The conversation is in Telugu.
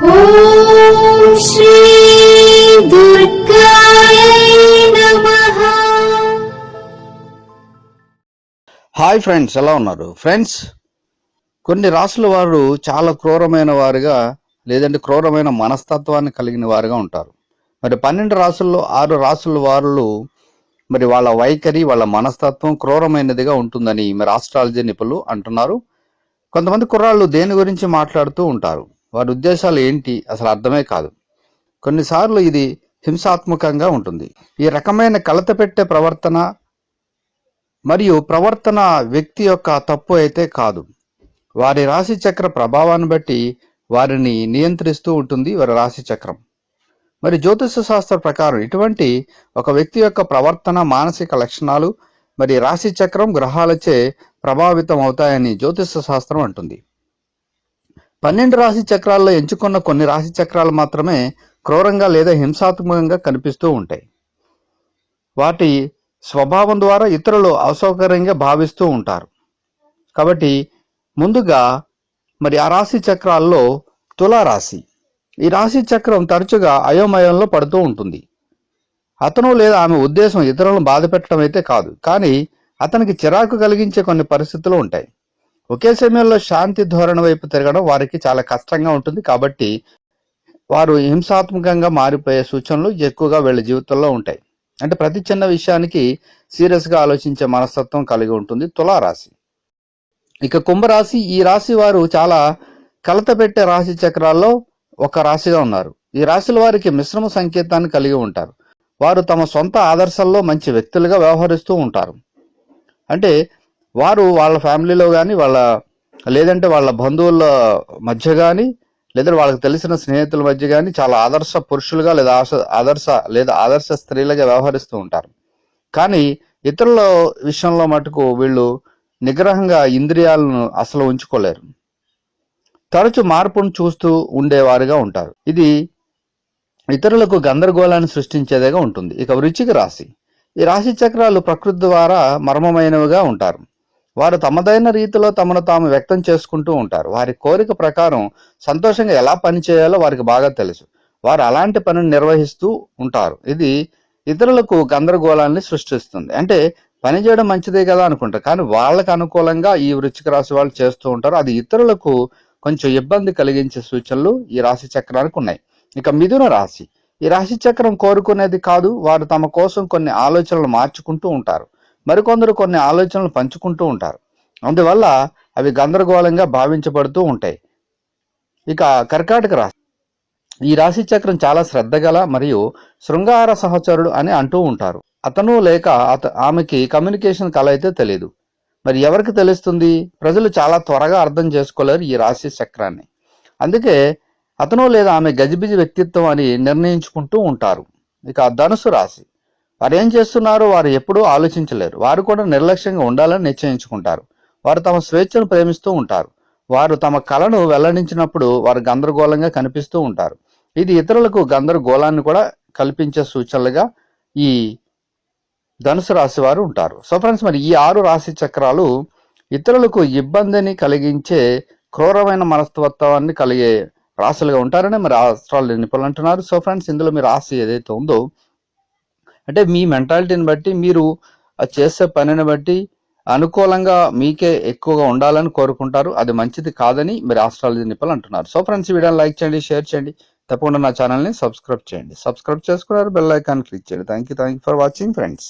హాయ్ ఫ్రెండ్స్ ఎలా ఉన్నారు? ఫ్రెండ్స్ కొన్ని రాసుల వారు చాలా క్రూరమైన వారుగా లేదంటే క్రూరమైన మనస్తత్వాన్ని కలిగిన వారుగా ఉంటారు. మరి పన్నెండు రాసుల్లో ఆరు రాసుల వారులు మరి వాళ్ళ వైఖరి వాళ్ళ మనస్తత్వం క్రూరమైనదిగా ఉంటుందని మరి ఆస్ట్రాలజీ నిపుణులు అంటున్నారు. కొంతమంది కుర్రాళ్ళు దేని గురించి మాట్లాడుతూ ఉంటారు? వారి ఉద్దేశాలు ఏంటి? అసలు అర్థమే కాదు. కొన్నిసార్లు ఇది హింసాత్మకంగా ఉంటుంది. ఈ రకమైన కలత పెట్టే ప్రవర్తన మరియు ప్రవర్తన వ్యక్తి యొక్క తప్పు అయితే కాదు. వారి రాశి చక్ర ప్రభావాన్ని బట్టి వారిని నియంత్రిస్తూ ఉంటుంది వారి రాశి చక్రం. మరి జ్యోతిష శాస్త్ర ప్రకారం ఇటువంటి ఒక వ్యక్తి యొక్క ప్రవర్తన మానసిక లక్షణాలు మరి రాశి చక్రం గ్రహాలచే ప్రభావితం అవుతాయని జ్యోతిష శాస్త్రం అంటుంది. పన్నెండు రాశి చక్రాల్లో ఎంచుకున్న కొన్ని రాశి చక్రాలు మాత్రమే క్రూరంగా లేదా హింసాత్మకంగా కనిపిస్తూ ఉంటాయి. వాటి స్వభావం ద్వారా ఇతరులు అసౌకర్యంగా భావిస్తూ ఉంటారు. కాబట్టి ముందుగా మరి ఆ రాశి చక్రాల్లో తులారాశి. ఈ రాశి చక్రం తరచుగా అయోమయంలో పడుతూ ఉంటుంది. అతను లేదా ఆమె ఉద్దేశం ఇతరులను బాధ పెట్టడం అయితే కాదు. కానీ అతనికి చిరాకు కలిగించే కొన్ని పరిస్థితులు ఉంటాయి. ఒకే సమయంలో శాంతి ధోరణి వైపు తిరగడం వారికి చాలా కష్టంగా ఉంటుంది. కాబట్టి వారు హింసాత్మకంగా మారిపోయే సూచనలు ఎక్కువగా వీళ్ళ జీవితంలో ఉంటాయి. అంటే ప్రతి చిన్న విషయానికి సీరియస్గా ఆలోచించే మనస్తత్వం కలిగి ఉంటుంది తులారాశి. ఇక కుంభరాశి ఈ రాశి వారు చాలా కలత పెట్టే రాశి చక్రాల్లో ఒక రాశిగా ఉన్నారు. ఈ రాశుల వారికి మిశ్రమ సంకేతాన్ని కలిగి ఉంటారు. వారు తమ సొంత ఆదర్శాల్లో మంచి వ్యక్తులుగా వ్యవహరిస్తూ ఉంటారు. అంటే వారు వాళ్ళ ఫ్యామిలీలో కానీ వాళ్ళ లేదంటే వాళ్ళ బంధువుల మధ్య కానీ లేదా వాళ్ళకి తెలిసిన స్నేహితుల మధ్య కానీ చాలా ఆదర్శ పురుషులుగా లేదా ఆశ- ఆదర్శ లేదా ఆదర్శ స్త్రీలుగా వ్యవహరిస్తూ ఉంటారు. కానీ ఇతరుల విషయంలో మటుకు వీళ్ళు నిగ్రహంగా ఇంద్రియాలను అసలు ఉంచుకోలేరు. తరచు మార్పును చూస్తూ ఉండేవారుగా ఉంటారు. ఇది ఇతరులకు గందరగోళాన్ని సృష్టించేదిగా ఉంటుంది. ఇక వృచ్చిక రాశి. ఈ రాశి చక్రాలు ప్రకృతి ద్వారా మర్మమైనవిగా ఉంటారు. వారు తమదైన రీతిలో తమను తాము వ్యక్తం చేసుకుంటూ ఉంటారు. వారి కోరిక ప్రకారం సంతోషంగా ఎలా పని చేయాలో వారికి బాగా తెలుసు. వారు అలాంటి పనిని నిర్వహిస్తూ ఉంటారు. ఇది ఇతరులకు గందరగోళాన్ని సృష్టిస్తుంది. అంటే పని చేయడం మంచిదే కదా అనుకుంటారు. కానీ వాళ్ళకు అనుకూలంగా ఈ వృచ్చిక రాశి వాళ్ళు చేస్తూ ఉంటారు. అది ఇతరులకు కొంచెం ఇబ్బంది కలిగించే సూచనలు ఈ రాశి చక్రానికి ఉన్నాయి. ఇక మిథున రాశి. ఈ రాశి చక్రం కోరుకునేది కాదు. వారు తమ కోసం కొన్ని ఆలోచనలు మార్చుకుంటూ ఉంటారు. మరికొందరు కొన్ని ఆలోచనలు పంచుకుంటూ ఉంటారు. అందువల్ల అవి గందరగోళంగా భావించబడుతూ ఉంటాయి. ఇక కర్కాటక రాశి. ఈ రాశి చక్రం చాలా శ్రద్ధగల మరియు శృంగార సహచరుడు అని అంటూ ఉంటారు. అతను లేక అత ఆమెకి కమ్యూనికేషన్ కల అయితే తెలియదు మరి ఎవరికి తెలుస్తుంది? ప్రజలు చాలా త్వరగా అర్థం చేసుకోలేరు ఈ రాశి చక్రాన్ని. అందుకే అతను లేదా ఆమె గజిబిజి వ్యక్తిత్వం అని నిర్ణయించుకుంటూ ఉంటారు. ఇక ధనుసు రాశి. వారు ఏం చేస్తున్నారో? వారు ఎప్పుడూ ఆలోచించలేరు. వారు కూడా నిర్లక్ష్యంగా ఉండాలని నిశ్చయించుకుంటారు. వారు తమ స్వేచ్ఛను ప్రేమిస్తూ ఉంటారు. వారు తమ కళను వెల్లడించినప్పుడు వారు గందరగోళంగా కనిపిస్తూ ఉంటారు. ఇది ఇతరులకు గందరగోళాన్ని కూడా కల్పించే సూచనలుగా ఈ ధనుసు రాశి వారు ఉంటారు. సో ఫ్రెండ్స్ మరి ఈ ఆరు రాశి చక్రాలు ఇతరులకు ఇబ్బందిని కలిగించే క్రూరమైన మనస్తత్వాన్ని కలిగే రాశులుగా ఉంటారని మరి ఆస్ట్రాలజీ నిపుణులు అంటున్నారు. సో ఫ్రెండ్స్ ఇందులో మీ రాశి ఏదైతే ఉందో అంటే మీ మెంటాలిటీని బట్టి మీరు చేసే పనిని బట్టి అనుకూలంగా మీకే ఎక్కువగా ఉండాలని కోరుకుంటారు. అది మంచిది కాదని మీరు ఆస్ట్రాలజీ నిపుణులు అంటున్నారు. సో ఫ్రెండ్స్ ఈ వీడియోని లైక్ చేయండి షేర్ చేయండి. తప్పకుండా నా ఛానల్ని సబ్స్క్రైబ్ చేయండి. సబ్స్క్రైబ్ చేసుకున్నారు బెల్ ఐకాన్ క్లిక్ చేయండి. Thank you thank you for watching friends